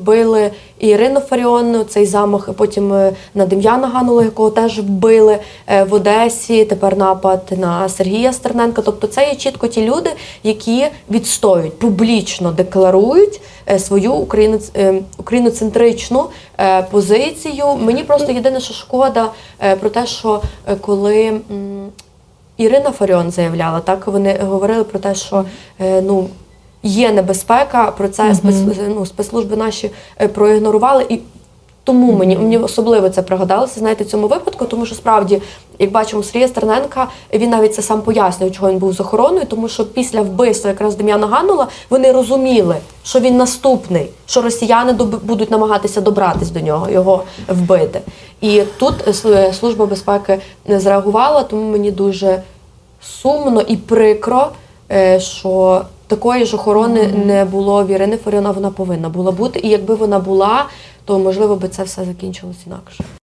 Вбили і Ірину Фаріон, цей замах, і потім е, на Дем'яна Ганула, якого теж вбили е, в Одесі. Тепер напад на Сергія Стерненка. Тобто, це є чітко ті люди, які відстоюють, публічно декларують е, свою україноцентричну позицію. Мені просто єдине, що шкода про те, що коли. Ірина Фаріон заявляла, так вони говорили про те, що ну. Є небезпека, про це спец, ну, спецслужби наші е, проігнорували. І тому мені, мені особливо це пригадалося, знаєте, в цьому випадку, тому що справді, як бачимо, Сергія Стерненка, він навіть це сам пояснює, чого він був з охороною, тому що після вбивства якраз Дем'яна Ганула вони розуміли, що він наступний, що росіяни будуть намагатися добратись до нього, його вбити. І тут е, Служба безпеки не зреагувала, тому мені дуже сумно і прикро, е, що такої ж охорони не було в Ірини Фаріон, а вона повинна була бути. І якби вона була, то можливо би це все закінчилось інакше.